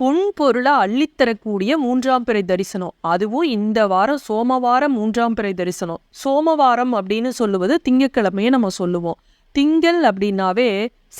பொன் பொருளை அள்ளித்தரக்கூடிய மூன்றாம் பிறை தரிசனம். அதுவும் இந்த வாரம் சோமவாரம் மூன்றாம் பிறை தரிசனம். சோமவாரம் அப்படின்னு சொல்லுவது திங்கக்கிழமையை நம்ம சொல்லுவோம். திங்கள் அப்படின்னாவே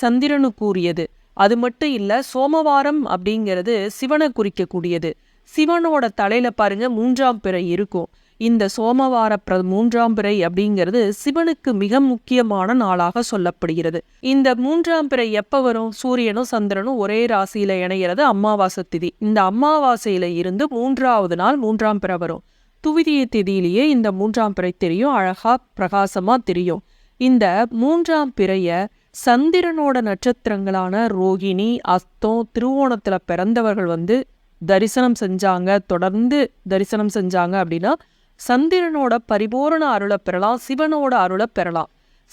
சந்திரனுக்குரியது அது மட்டும் இல்ல சோமவாரம் அப்படிங்கிறது சிவனை குறிக்கக்கூடியது. சிவனோட தலையில் பாருங்க மூன்றாம் பிறை இருக்கும். இந்த சோமவார பிர மூன்றாம் பிறை அப்படிங்கிறது சிவனுக்கு மிக முக்கியமான நாளாக சொல்லப்படுகிறது. இந்த மூன்றாம் பிறை எப்ப வரும்? சூரியனும் சந்திரனும் ஒரே ராசியில இணைகிறது அமாவாசை திதி. இந்த அமாவாசையில இருந்து மூன்றாவது நாள் மூன்றாம் பிறை வரும். துவிதிய திதியிலேயே இந்த மூன்றாம் பிறை தெரியும் அழகா பிரகாசமா தெரியும். இந்த மூன்றாம் பிறைய சந்திரனோட நட்சத்திரங்களான ரோகிணி அஸ்தம் திருவோணத்துல பிறந்தவர்கள் வந்து தரிசனம் செஞ்சாங்க. தொடர்ந்து தரிசனம் செஞ்சாங்க அப்படின்னா சந்திரனோட பரிபூரண அருளை பெறலாம் சிவனோட அருளை பெறலாம்.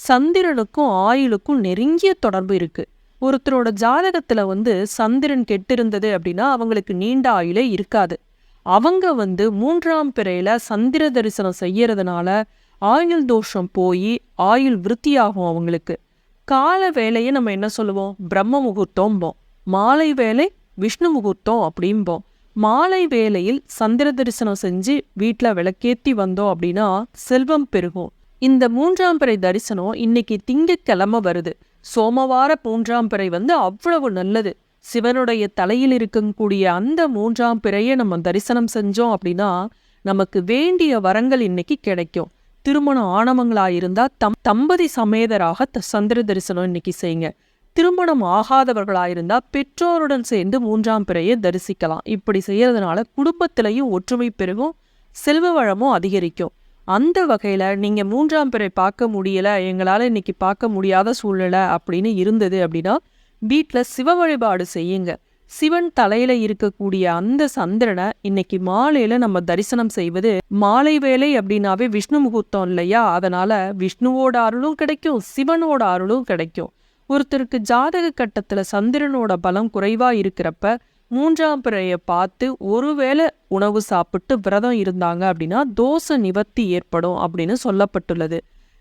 சந்திரனுக்கும் ஆயுளுக்கும் நெருங்கிய தொடர்பு இருக்கு. ஒருத்தரோட ஜாதகத்துல வந்து சந்திரன் கெட்டிருந்தது அப்படின்னா அவங்களுக்கு நீண்ட ஆயுளே இருக்காது. அவங்க வந்து மூன்றாம் பிறையில சந்திர தரிசனம் செய்யறதுனால ஆயுள் தோஷம் போய் ஆயுள் விருத்தியாகும் அவங்களுக்கு. கால வேலையை நம்ம என்ன சொல்லுவோம்? பிரம்ம முகூர்த்தம்போம் மாலை வேலை விஷ்ணு முகூர்த்தம் அப்படிம்போம். மாலை வேளையில் சந்திர தரிசனம் செஞ்சு வீட்டில் விளக்கேத்தி வந்தோம் அப்படின்னா செல்வம் பெருகும். இந்த மூன்றாம் பிறை தரிசனம் இன்னைக்கு திங்கக்கிழமை வருது. சோமவார மூன்றாம் பிறை வந்து அவ்வளவு நல்லது. சிவனுடைய தலையில் இருக்கக்கூடிய அந்த மூன்றாம் பிறையை நம்ம தரிசனம் செஞ்சோம் அப்படின்னா நமக்கு வேண்டிய வரங்கள் இன்னைக்கு கிடைக்கும். திருமணம் ஆணவங்களாக இருந்தால் தம் தம்பதி சமேதராக த- சந்திர தரிசனம் இன்னைக்கு செய்யுங்க. திருமணம் ஆகாதவர்களாயிருந்தா பெற்றோருடன் சேர்ந்து மூன்றாம் பிறையை தரிசிக்கலாம். இப்படி செய்யறதுனால குடும்பத்திலையும் ஒற்றுமை பெருகும் செல்வ வளமும் அதிகரிக்கும். அந்த வகையில நீங்க மூன்றாம் பிறை பார்க்க முடியல எங்களால இன்னைக்கு பார்க்க முடியாத சூழ்நிலை அப்படின்னு இருந்தது அப்படின்னா வீட்ல சிவ வழிபாடு செய்யுங்க. சிவன் தலையில இருக்கக்கூடிய அந்த சந்திரனை இன்னைக்கு மாலையில நம்ம தரிசனம் செய்வது மாலை வேலை அப்படின்னாவே விஷ்ணு முகூர்த்தம் இல்லையா? அதனால விஷ்ணுவோட அருளும் கிடைக்கும் சிவனோட அருளும் கிடைக்கும். ஒருத்தருக்கு ஜாதக கட்டத்துல சந்திரனோட பலம் குறைவா இருக்கிறப்ப மூன்றாம் பிறையை பார்த்து ஒருவேளை உணவு சாப்பிட்டு விரதம் இருந்தாங்க அப்படின்னா தோஷ நிவர்த்தி ஏற்படும் அப்படின்னு சொல்லப்பட்டுள்ளது.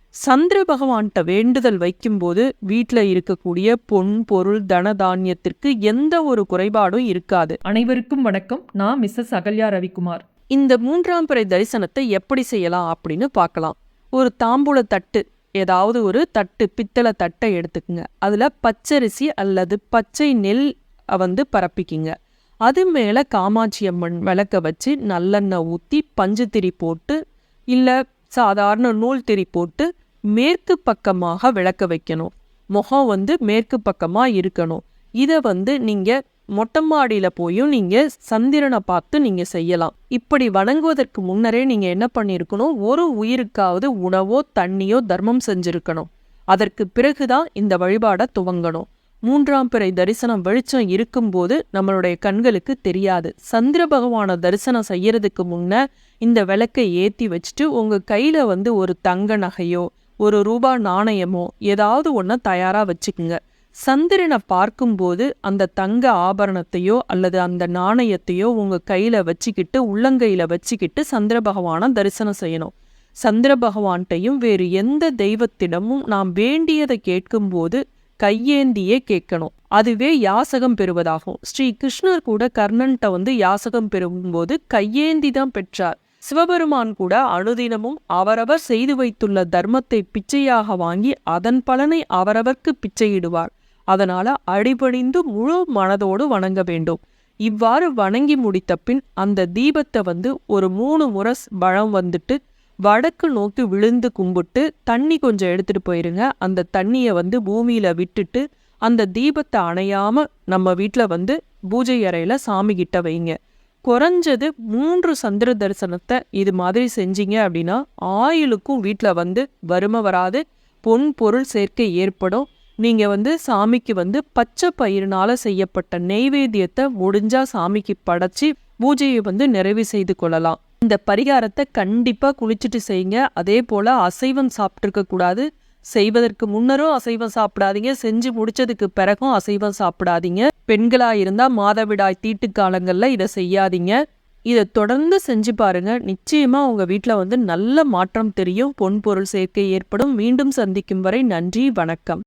சந்திர பகவான்கிட்ட வேண்டுதல் வைக்கும்போது வீட்டில் இருக்கக்கூடிய பொன் பொருள் தன தானியத்திற்கு எந்த ஒரு குறைபாடும் இருக்காது. அனைவருக்கும் வணக்கம். நான் மிஸ்ஸஸ் அகல்யா ரவிக்குமார். இந்த மூன்றாம் பிறை தரிசனத்தை எப்படி செய்யலாம் அப்படின்னு பார்க்கலாம். ஒரு தாம்பூல தட்டு ஏதாவது ஒரு தட்டு பித்தளை தட்டை எடுத்துக்குங்க. அதில் பச்சரிசி அல்லது பச்சை நெல் வந்து பரப்பிக்கிங்க. அது மேலே காமாட்சி அம்மன் விளக்க வச்சு நல்லெண்ணெய் ஊற்றி பஞ்சு திரி போட்டு இல்லை சாதாரண நூல் திரி போட்டு மேற்கு பக்கமாக விளக்க வைக்கணும். முகம் வந்து மேற்கு பக்கமாக இருக்கணும். இதை வந்து நீங்கள் மொட்டை மாடியில் போயும் நீங்கள் சந்திரனை பார்த்து நீங்கள் செய்யலாம். இப்படி வணங்குவதற்கு முன்னரே நீங்கள் என்ன பண்ணியிருக்கணும் ஒரு உயிருக்காவது உணவோ தண்ணியோ தர்மம் செஞ்சிருக்கணும். அதற்கு பிறகுதான் இந்த வழிபாடை துவங்கணும். மூன்றாம் பிறை தரிசனம் வெளிச்சம் இருக்கும்போது நம்மளுடைய கண்களுக்கு தெரியாது. சந்திர பகவானை தரிசனம் செய்யறதுக்கு முன்ன இந்த விளக்கை ஏத்தி வச்சுட்டு உங்க கையில வந்து ஒரு தங்க நகையோ ஒரு ரூபா நாணயமோ ஏதாவது ஒன்று தயாரா வச்சுக்குங்க. சந்திரனை பார்க்கும்போது அந்த தங்க ஆபரணத்தையோ அல்லது அந்த நாணயத்தையோ உங்க கையில வச்சுக்கிட்டு உள்ளங்கையில வச்சுக்கிட்டு சந்திர பகவானை தரிசனம் செய்யணும். சந்திர பகவான்கிட்டையும் வேறு எந்த தெய்வத்திடமும் நாம் வேண்டியதை கேட்கும்போது கையேந்தியே கேட்கணும். அதுவே யாசகம் பெறுவதாகும். ஸ்ரீ கிருஷ்ணர் கூட கர்ணன்ட்ட வந்து யாசகம் பெறும்போது கையேந்தி தான் பெற்றார். சிவபெருமான் கூட அனுதினமும் அவரவர் செய்து வைத்துள்ள தர்மத்தை பிச்சையாக வாங்கி அதன் பலனை அவரவர்க்கு பிச்சையிடுவார். அதனால அடிபணிந்து முழு மனதோடு வணங்க வேண்டும். இவ்வாறு வணங்கி முடித்த பின் அந்த தீபத்தை வந்து ஒரு மூணு முறை பழம் வந்துட்டு வடக்கு நோக்கி விழுந்து கும்பிட்டு தண்ணி கொஞ்சம் எடுத்துட்டு போயிருங்க. அந்த தண்ணியை வந்து பூமியில விட்டுட்டு அந்த தீபத்தை அணையாம நம்ம வீட்டில் வந்து பூஜை அறையில சாமி கிட்ட வைங்க. குறைஞ்சது மூன்று சந்திர தரிசனத்தை இது மாதிரி செஞ்சீங்க அப்படின்னா ஆயுளுக்கும் வீட்டில் வந்து வறுமை வராது. பொன் பொருள் சேர்க்கை ஏற்படும். நீங்க வந்து சாமிக்கு வந்து பச்சை பயிரினால செய்யப்பட்ட நெய்வேத்தியத்தை முடிஞ்சா சாமிக்கு படைச்சி பூஜையை வந்து நிறைவு செய்து கொள்ளலாம். இந்த பரிகாரத்தை கண்டிப்பா குளிச்சுட்டு செய்யுங்க. அதே போல அசைவம் சாப்பிட்டுருக்க கூடாது. செய்வதற்கு முன்னரும் அசைவம் சாப்பிடாதீங்க. செஞ்சு முடிச்சதுக்கு பிறகும் அசைவம் சாப்பிடாதீங்க. பெண்களா இருந்தா மாதவிடாய் தீட்டு காலங்கள்ல இதை செய்யாதீங்க. இதை தொடர்ந்து செஞ்சு பாருங்க. நிச்சயமா உங்கள் வீட்டில் வந்து நல்ல மாற்றம் தெரியும். பொன் பொருள் சேர்க்கை ஏற்படும். மீண்டும் சந்திக்கும் வரை நன்றி வணக்கம்.